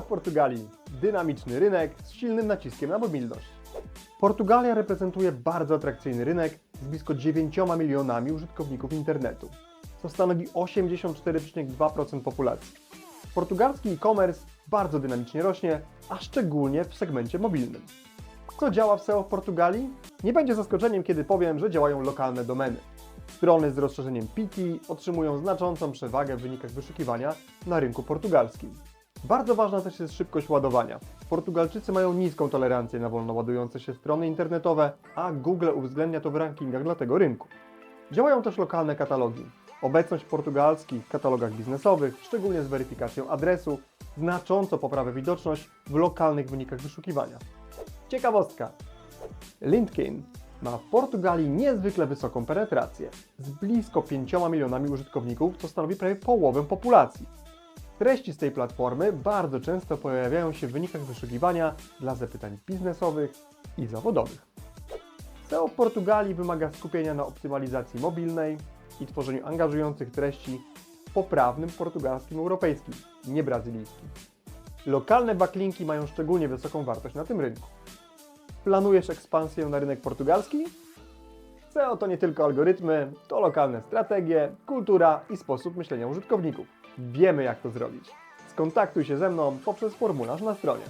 W Portugalii. Dynamiczny rynek z silnym naciskiem na mobilność. Portugalia reprezentuje bardzo atrakcyjny rynek z blisko 9 milionami użytkowników internetu, co stanowi 84,2% populacji. Portugalski e-commerce bardzo dynamicznie rośnie, a szczególnie w segmencie mobilnym. Co działa w SEO w Portugalii? Nie będzie zaskoczeniem, kiedy powiem, że działają lokalne domeny. Strony z rozszerzeniem PT otrzymują znaczącą przewagę w wynikach wyszukiwania na rynku portugalskim. Bardzo ważna też jest szybkość ładowania. Portugalczycy mają niską tolerancję na wolno ładujące się strony internetowe, a Google uwzględnia to w rankingach dla tego rynku. Działają też lokalne katalogi. Obecność w portugalskich katalogach biznesowych, szczególnie z weryfikacją adresu, znacząco poprawia widoczność w lokalnych wynikach wyszukiwania. Ciekawostka. LinkedIn ma w Portugalii niezwykle wysoką penetrację, z blisko 5 milionami użytkowników, co stanowi prawie połowę populacji. Treści z tej platformy bardzo często pojawiają się w wynikach wyszukiwania dla zapytań biznesowych i zawodowych. SEO w Portugalii wymaga skupienia na optymalizacji mobilnej i tworzeniu angażujących treści w poprawnym portugalskim europejskim, nie brazylijskim. Lokalne backlinki mają szczególnie wysoką wartość na tym rynku. Planujesz ekspansję na rynek portugalski? SEO to nie tylko algorytmy, to lokalne strategie, kultura i sposób myślenia użytkowników. Wiemy jak to zrobić. Skontaktuj się ze mną poprzez formularz na stronie.